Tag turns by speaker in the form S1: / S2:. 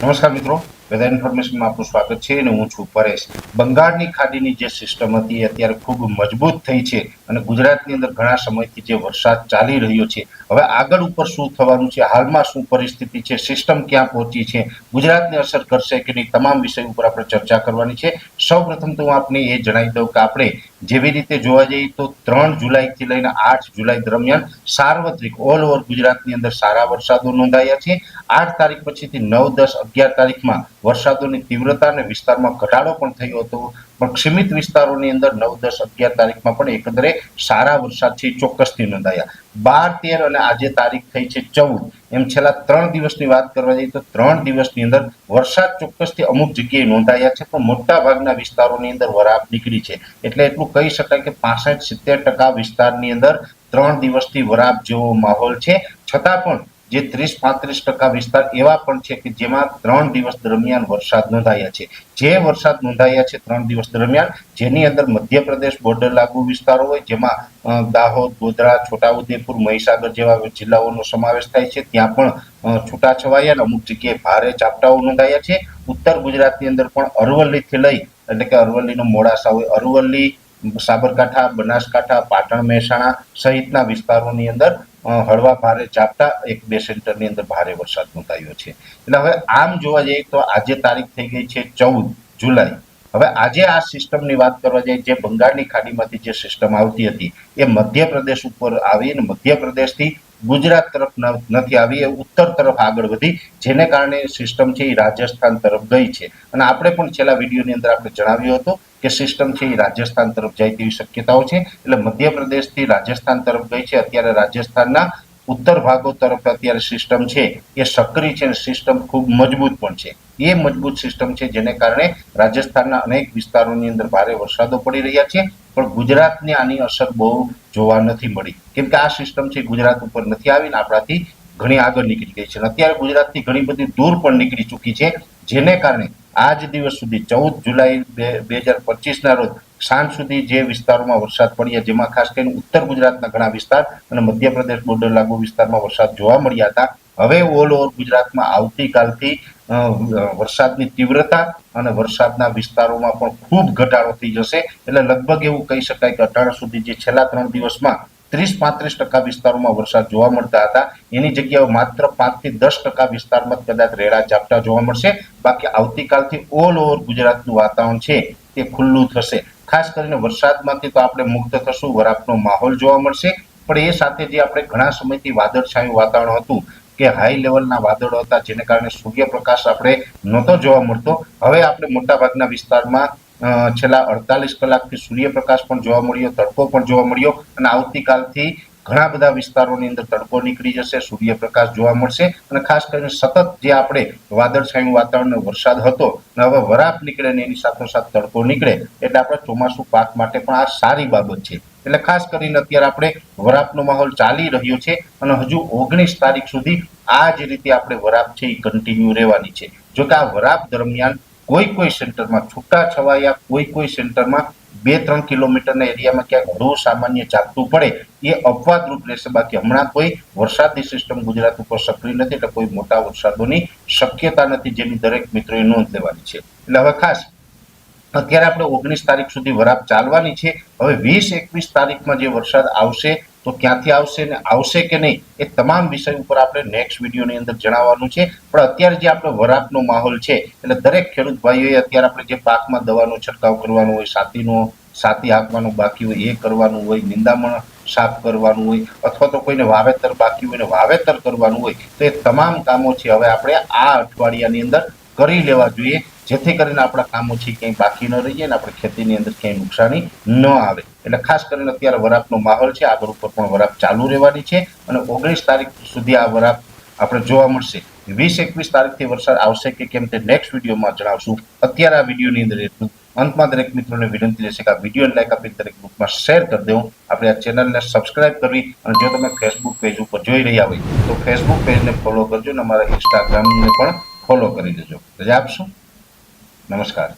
S1: નમસ્કાર મિત્રો વેધર ઇન્ફોર્મેશનમાં આપનું સ્વાગત છે અને હું છું પરેશ. બંગાળની ખાડીની જે સિસ્ટમ હતી એ અત્યારે ખૂબ મજબૂત થઈ છે અને ગુજરાતની અંદર ઘણા સમયથી જે વરસાદ ચાલી રહ્યો છે. હવે આગળ ઉપર શું થવાનું છે, હાલમાં શું પરિસ્થિતિ છે સિસ્ટમ ક્યાં પહોંચી છે, ગુજરાતને અસર કરશે કે નહીં, તમામ વિષય ઉપર આપણે ચર્ચા કરવાની છે. સૌ પ્રથમ તો હું આપને એ જણાવી દઉં કે આપણે જેવી રીતે જોવા જઈએ તો ત્રણ જુલાઈથી લઈને આઠ જુલાઈ દરમિયાન સાર્વત્રિક ઓલ ઓવર ગુજરાતની અંદર સારા વરસાદો નોંધાયા છે. આઠ તારીખ પછીથી નવ દસ અગિયાર તારીખમાં વરસાદોની તીવ્રતા અને વિસ્તારમાં ઘટાડો પણ થયો હતો. પણ સીમિત વિસ્તારોની અંદર નવ, દસ, અગિયાર તારીખમાં પણ એકંદરે સારા વરસાદ છે ચોક્કસથી નોંધાયા. બાર, તેર અને આજે તારીખ થઈ છે ચૌદ. એમ છેલ્લા ત્રણ દિવસની વાત કરવા જઈએ તો ત્રણ દિવસની અંદર વરસાદ ચોક્કસથી અમુક જગ્યાએ નોંધાયા છે, પણ મોટા ભાગના વિસ્તારોની અંદર વરાપ નીકળી છે. એટલે એટલું કહી શકાય કે પાસઠ, સિત્તેર ટકા વિસ્તારની અંદર ત્રણ દિવસથી વરાપ જેવો માહોલ છે. છતાં પણ જે ત્રીસ પાંત્રીસ ટકા વિસ્તાર એવા પણ છે કે જેમાં ત્રણ દિવસ દરમિયાન વરસાદ નોંધાયા છે. જે વરસાદ નોંધાયા છે ત્રણ દિવસ દરમિયાન, જેની અંદર મધ્યપ્રદેશ બોર્ડર લાગુ વિસ્તારો હોય, જેમાં દાહોદ, ગોધરા, છોટાઉદેપુર, મહીસાગર જેવા જિલ્લાઓનો સમાવેશ થાય છે, ત્યાં પણ છૂટાછવાયા અને અમુક જગ્યાએ ભારે ઝાપટાઓ નોંધાયા છે. ઉત્તર ગુજરાતની અંદર પણ અરવલ્લીથી લઈ, એટલે કે અરવલ્લીનો મોડાસા હોય, અરવલ્લી, સાબરકાંઠા, બનાસકાંઠા, પાટણ, મહેસાણા સહિતના વિસ્તારોની અંદર હળવા ભારે ઝાપટા એક બે સેન્ટરની અંદર ભારે વરસાદ નોંધાયો છે. એટલે હવે આમ જોવા જઈએ તો આજે તારીખ થઈ ગઈ છે ચૌદ જુલાઈ. હવે આજે આ સિસ્ટમની વાત કરવા જઈએ, જે બંગાળની ખાડીમાંથી જે સિસ્ટમ આવતી હતી, એ મધ્યપ્રદેશ ઉપર આવી અને મધ્યપ્રદેશથી ગુજરાત તરફ નથી આવી, એ ઉત્તર તરફ આગળ વધી, જેને કારણે સિસ્ટમ છે એ રાજસ્થાન તરફ ગઈ છે. અને આપણે પણ છેલ્લા વિડીયોની અંદર આપણે જણાવ્યું હતું કે સિસ્ટમ છે એ રાજસ્થાન તરફ જાય તેવી શક્યતાઓ છે. એટલે મધ્યપ્રદેશથી રાજસ્થાન તરફ ગઈ છે. અત્યારે રાજસ્થાનના ઉત્તર ભાગો તરફ અત્યારે સિસ્ટમ છે એ સક્રિય છે સિસ્ટમ ખૂબ મજબૂત પણ છે. એ મજબૂત સિસ્ટમ છે જેને કારણે રાજસ્થાનના અનેક વિસ્તારોની અંદર ભારે વરસાદો પડી રહ્યા છે. પણ ગુજરાતને આની અસર બહુ જોવા નથી મળી. કેમ કે આ સિસ્ટમ છે ગુજરાત ઉપર નથી આવીને આપણાથી ઘણી આગળ નીકળી ગઈ છે. અત્યારે ગુજરાતથી ઘણી બધી દૂર પણ નીકળી ચૂકી છે, જેને કારણે આજ દિવસ સુધી ચૌદ જુલાઈ બે હજાર પચીસના રોજ સાંજ સુધી જે વિસ્તારોમાં વરસાદ પડ્યા, જેમાં ખાસ કરીને ઉત્તર ગુજરાતના ઘણા વિસ્તાર અને મધ્યપ્રદેશ બોર્ડર લાગુ વિસ્તારમાં વરસાદ જોવા મળ્યા હતા હવે ઓલ ઓવર ગુજરાતમાં આવતીકાલથી વરસાદની તીવ્રતા અને વરસાદના વિસ્તારોમાં પણ ખૂબ ઘટાડો થઈ જશે. એટલે લગભગ એવું કહી શકાય કે અટાણા સુધી જે છેલ્લા ત્રણ દિવસમાં ત્રીસ પાંત્રીસ ટકા વિસ્તારોમાં વરસાદ જોવા મળતા હતા. એની જગ્યાએ માત્ર પાંચથી દસ ટકા વિસ્તારમાં કદાચ રેડા ઝાપટા જોવા મળશે. બાકી આવતીકાલથી ઓલ ઓવર ગુજરાતનું વાતાવરણ છે તે ખુલ્લું થશે. ખાસ કરીને વરસાદમાંથી તો આપણે મુક્ત થશું, વરાપનો માહોલ જોવા મળશે. પણ એ સાથે જે આપણે ઘણા સમયથી વાદળછાયું વાતાવરણ હતું કે હાઈ લેવલના વાદળો હતા, જેને કારણે સૂર્યપ્રકાશ આપણે નહોતો જોવા મળતો. હવે આપણે મોટાભાગના વિસ્તારમાં છેલ્લા અડતાલીસ કલાકથી સૂર્યપ્રકાશ પણ જોવા મળ્યો, તડકો પણ જોવા મળ્યો અને આવતીકાલથી ઘણા બધા વિસ્તારોની અંદર તડકો નીકળી જશે, સૂર્યપ્રકાશ જોવા મળશે અને ખાસ કરીને સતત જે આપણે વાદળછાયું વાતાવરણ વરસાદ હતો અને હવે વરાપ નીકળે ને એની સાથોસાથ તડકો નીકળે, એટલે આપણે ચોમાસું પાક માટે પણ આ સારી બાબત છે. એટલે ખાસ કરીને અત્યારે આપણે વરાપનો માહોલ ચાલી રહ્યો છે અને હજુ ઓગણીસ તારીખ સુધી આ જ રીતે આપણે વરાપ છે એ કન્ટિન્યુ રહેવાની છે. જો કે આ વરાપ દરમિયાન કોઈ કોઈ સેન્ટરમાં છૂટા છવાયા કોઈ કોઈ સેન્ટરમાં બે ત્રણ કિલોમીટરના એરિયામાં ક્યાંક હળવું સામાન્ય ચાલતું પડે, એ અપવાદરૂપ રહેશે. બાકી હમણાં કોઈ વરસાદની સિસ્ટમ ગુજરાત ઉપર સક્રિય નથી, એટલે કોઈ મોટા વરસાદોની શક્યતા નથી જેની દરેક મિત્રોએ નોંધ લેવાની છે. એટલે હવે ખાસ અત્યારે આપણે ઓગણીસ તારીખ સુધી વરાપ ચાલવાની છે. હવે વીસ એકવીસ તારીખમાં જે વરસાદ આવશે, તો ક્યાંથી આવશે ને આવશે કે નહીં, એ તમામ વિષય ઉપર આપણે નેક્સ્ટ વિડીયોની અંદર જણાવવાનું છે. પણ અત્યારે જે આપણે વરાપનો માહોલ છે, એટલે દરેક ખેડૂત ભાઈઓએ અત્યારે આપણે જે પાકમાં દવાનો છંટકાવ કરવાનો હોય, સાતીનો, સાતી હાંકવાનું બાકી હોય, એ કરવાનું હોય, નિંદામણ સાફ કરવાનું હોય, અથવા તો કોઈને વાવેતર બાકી હોય ને વાવેતર કરવાનું હોય, તો એ તમામ કામો છે. હવે આપણે આ અઠવાડિયાની અંદર કરી લેવા જોઈએ. જેથી કરીને આપણા કામો છે ક્યાંય બાકી ન રહીએ ને આપણે ખેતીની અંદર ક્યાંય નુકસાની ન આવે. એટલે ખાસ કરીને અત્યારે વરાપનો માહોલ છે. આગળ ઉપર પણ વરાપ ચાલુ રહેવાની છે અને ઓગણીસ તારીખ સુધી આ વરાપ આપણે જોવા મળશે. વીસ એકવીસ તારીખથી વરસાદ આવશે કે કેમ તે નેક્સ્ટ વિડીયોમાં જણાવશું. અત્યારે આ વિડીયોની અંદર એટલું અંતમાં દરેક મિત્રોને વિનંતી રહેશે કે આ વીડિયો લાઈક આપી દરેક ગ્રુપમાં શેર કરી દેવું. આપણે આ ચેનલને સબસ્ક્રાઇબ કરવી અને જો તમે ફેસબુક પેજ ઉપર જોઈ રહ્યા હોય તો ફેસબુક પેજને ફોલો કરજો અને અમારા ઇન્સ્ટાગ્રામને પણ ફોલો કરી દેજો. રજા આપશો. નમસ્કાર.